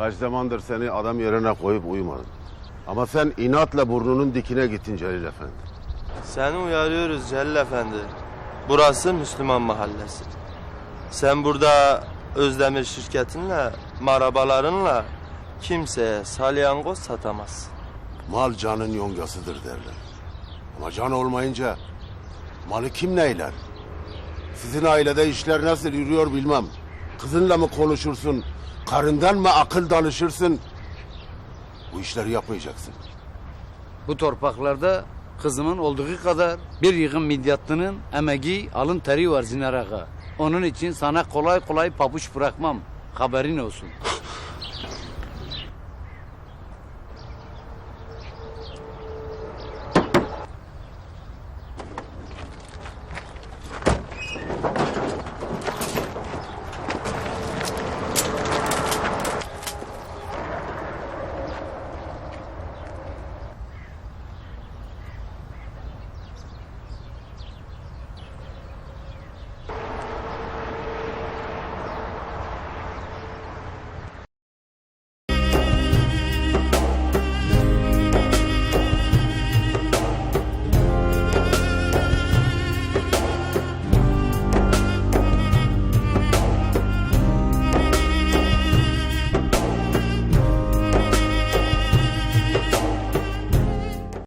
Kaç zamandır seni adam yerine koyup uyumadım. Ama sen inatla burnunun dikine gittin Celil Efendi. Seni uyarıyoruz Celil Efendi. Burası Müslüman mahallesi. Sen burada Özdemir şirketinle, marabalarınla kimseye salyangoz satamazsın. Mal canın yongasıdır derler. Ama can olmayınca malı kim neyler? Sizin ailede işler nasıl yürüyor bilmem. Kızınla mı konuşursun? Karından mı akıl dalışırsın? Bu işleri yapmayacaksın. Bu torpaklarda kızımın olduğu kadar bir yığın midyatlının emeği, alın teri var Zinar Onun için sana kolay kolay pabuç bırakmam. Haberin olsun.